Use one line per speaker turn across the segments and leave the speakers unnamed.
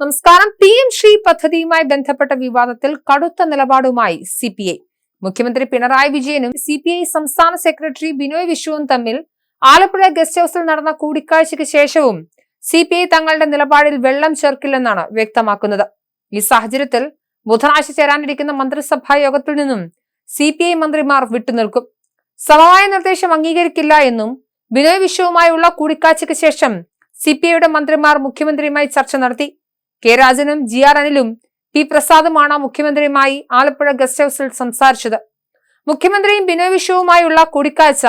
നമസ്കാരം. P M Shri പദ്ധതിയുമായി ബന്ധപ്പെട്ട വിവാദത്തിൽ കടുത്ത നിലപാടുമായി സി പി ഐ. മുഖ്യമന്ത്രി പിണറായി വിജയനും സി പി ഐ സംസ്ഥാന സെക്രട്ടറി ബിനോയ് വിശ്വവും തമ്മിൽ ആലപ്പുഴ ഗസ്റ്റ് ഹൌസിൽ നടന്ന കൂടിക്കാഴ്ചയ്ക്ക് ശേഷവും സി പി ഐ തങ്ങളുടെ നിലപാടിൽ വെള്ളം ചേർക്കില്ലെന്നാണ് വ്യക്തമാക്കുന്നത്. ഈ സാഹചര്യത്തിൽ ബുധനാഴ്ച ചേരാനിരിക്കുന്ന മന്ത്രിസഭാ യോഗത്തിൽ നിന്നും സി പി ഐ മന്ത്രിമാർ വിട്ടുനിൽക്കും. സമവായ നിർദ്ദേശം അംഗീകരിക്കില്ല എന്നും ബിനോയ് വിശ്വവുമായുള്ള കൂടിക്കാഴ്ചയ്ക്ക് ശേഷം സി പി ഐയുടെ മന്ത്രിമാർ മുഖ്യമന്ത്രിയുമായി ചർച്ച നടത്തി. കെ രാജനും ജി ആർ അനിലും പി പ്രസാദുമാണ് മുഖ്യമന്ത്രിയുമായി ആലപ്പുഴ ഗസ്റ്റ് ഹൌസിൽ സംസാരിച്ചത്. മുഖ്യമന്ത്രിയും ബിനോയ് വിശ്വവുമായുള്ള കൂടിക്കാഴ്ച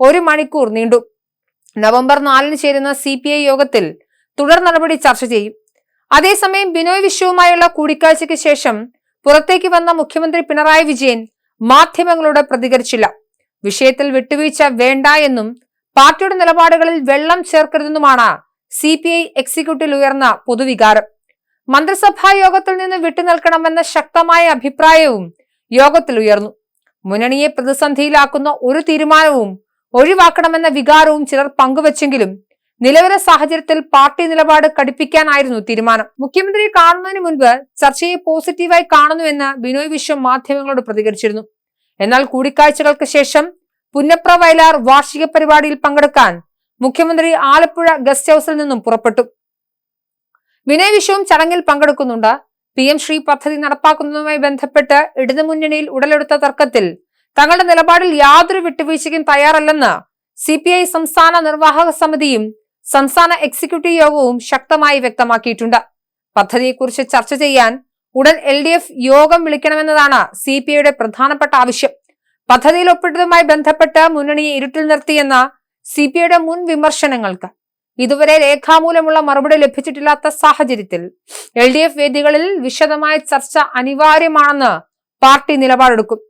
ഒരു മണിക്കൂർ നീണ്ടു. നവംബർ നാലിന് ചേരുന്ന സി പി ഐ യോഗത്തിൽ തുടർ നടപടി ചർച്ച ചെയ്യും. അതേസമയം ബിനോയ് വിശ്വവുമായുള്ള കൂടിക്കാഴ്ചയ്ക്ക് ശേഷം പുറത്തേക്ക് വന്ന മുഖ്യമന്ത്രി പിണറായി വിജയൻ മാധ്യമങ്ങളോട് പ്രതികരിച്ചില്ല. വിഷയത്തിൽ വിട്ടുവീഴ്ച വേണ്ട എന്നും പാർട്ടിയുടെ നിലപാടുകളിൽ വെള്ളം ചേർക്കരുതെന്നുമാണ് സി പി ഐ എക്സിക്യൂട്ടീവിൽ ഉയർന്ന പൊതുവികാരം. മന്ത്രിസഭാ യോഗത്തിൽ നിന്ന് വിട്ടുനിൽക്കണമെന്ന ശക്തമായ അഭിപ്രായവും യോഗത്തിൽ ഉയർന്നു. മുന്നണിയെ പ്രതിസന്ധിയിലാക്കുന്ന ഒരു തീരുമാനവും ഒഴിവാക്കണമെന്ന വികാരവും ചിലർ പങ്കുവച്ചെങ്കിലും നിലവിലെ സാഹചര്യത്തിൽ പാർട്ടി നിലപാട് കടുപ്പിക്കാനായിരുന്നു തീരുമാനം. മുഖ്യമന്ത്രിയെ കാണുന്നതിന് മുൻപ് ചർച്ചയെ പോസിറ്റീവായി കാണുന്നുവെന്ന് ബിനോയ് വിശ്വം മാധ്യമങ്ങളോട് പ്രതികരിച്ചിരുന്നു. എന്നാൽ കൂടിക്കാഴ്ചകൾക്ക് ശേഷം പുന്നപ്ര വയലാർ വാർഷിക പരിപാടിയിൽ പങ്കെടുക്കാൻ മുഖ്യമന്ത്രി ആലപ്പുഴ ഗസ്റ്റ് ഹൌസിൽ നിന്നും പുറപ്പെട്ടു. വിനയ് വിശ്വവും ചടങ്ങിൽ പങ്കെടുക്കുന്നുണ്ട്. പി എം ശ്രീ പദ്ധതി നടപ്പാക്കുന്നതുമായി ബന്ധപ്പെട്ട് ഇടതുമുന്നണിയിൽ ഉടലെടുത്ത തർക്കത്തിൽ തങ്ങളുടെ നിലപാടിൽ യാതൊരു വിട്ടുവീഴ്ചയ്ക്കും തയ്യാറല്ലെന്ന് സി പി ഐ സംസ്ഥാന നിർവാഹക സമിതിയും സംസ്ഥാന എക്സിക്യൂട്ടീവ് യോഗവും ശക്തമായി വ്യക്തമാക്കിയിട്ടുണ്ട്. പദ്ധതിയെക്കുറിച്ച് ചർച്ച ചെയ്യാൻ ഉടൻ എൽ ഡി എഫ് യോഗം വിളിക്കണമെന്നതാണ് സി പി ഐയുടെ പ്രധാനപ്പെട്ട ആവശ്യം. പദ്ധതിയിൽ ഒപ്പിട്ടതുമായി ബന്ധപ്പെട്ട് മുന്നണിയെ ഇരുട്ടിൽ നിർത്തിയെന്ന സി പി ഐയുടെ മുൻ വിമർശനങ്ങൾക്ക് ഇതുവരെ രേഖാമൂലമുള്ള മറുപടി ലഭിച്ചിട്ടില്ലാത്ത സാഹചര്യത്തിൽ എൽ ഡി എഫ് വേദികളിൽ വിശദമായ ചർച്ച അനിവാര്യമാണെന്ന് പാർട്ടി നിലപാടെടുക്കും.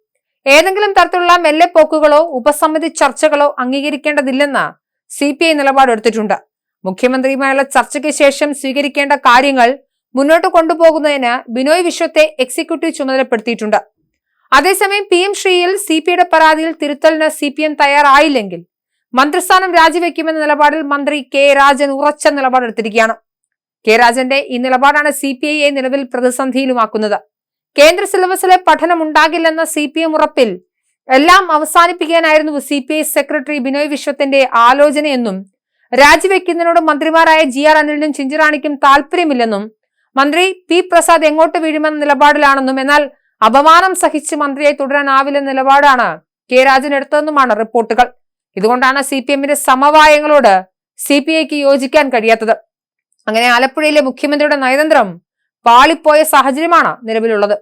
ഏതെങ്കിലും തരത്തിലുള്ള മെല്ലെപ്പോക്കുകളോ ഉപസമിതി ചർച്ചകളോ അംഗീകരിക്കേണ്ടതില്ലെന്ന് സി പി ഐ നിലപാടെടുത്തിട്ടുണ്ട്. മുഖ്യമന്ത്രിയുമായുള്ള ചർച്ചയ്ക്ക് ശേഷം സ്വീകരിക്കേണ്ട കാര്യങ്ങൾ മുന്നോട്ട് കൊണ്ടുപോകുന്നതിന് ബിനോയ് വിശ്വത്തെ എക്സിക്യൂട്ടീവ് ചുമതലപ്പെടുത്തിയിട്ടുണ്ട്. അതേസമയം പി എം ശ്രീയിൽ സി പി ഐയുടെ പരാതിയിൽ തിരുത്തലിന് സി പി എം തയ്യാറായില്ലെങ്കിൽ മന്ത്രിസ്ഥാനം രാജിവെക്കുമെന്ന നിലപാടിൽ മന്ത്രി കെ രാജൻ ഉറച്ച നിലപാടെടുത്തിരിക്കുകയാണ്. കെ രാജന്റെ ഈ നിലപാടാണ് സി പി ഐയെ നിലവിൽ പ്രതിസന്ധിയിലുമാക്കുന്നത്. കേന്ദ്ര സിലബസിലെ പഠനം ഉണ്ടാകില്ലെന്ന സി പി എം ഉറപ്പിൽ എല്ലാം അവസാനിപ്പിക്കാനായിരുന്നു C P I secretary Binoy വിശ്വത്തിന്റെ ആലോചനയെന്നും രാജിവെക്കുന്നതിനോട് മന്ത്രിമാരായ ജി ആർ അനിലിനും ചിഞ്ചിറാണിക്കും താല്പര്യമില്ലെന്നും മന്ത്രി പി പ്രസാദ് എങ്ങോട്ട് വീഴുമെന്ന നിലപാടിലാണെന്നും എന്നാൽ അപമാനം സഹിച്ച് മന്ത്രിയായി തുടരാനാവില്ലെന്ന നിലപാടാണ് കെ രാജൻ എടുത്തതെന്നുമാണ് റിപ്പോർട്ടുകൾ. ഇതുകൊണ്ടാണ് സി പി എമ്മിന്റെ സമവായങ്ങളോട് സി പി ഐക്ക് യോജിക്കാൻ കഴിയാത്തത്. അങ്ങനെ ആലപ്പുഴയിലെ മുഖ്യമന്ത്രിയുടെ നയതന്ത്രം പാളിപ്പോയ സാഹചര്യമാണ് നിലവിലുള്ളത്.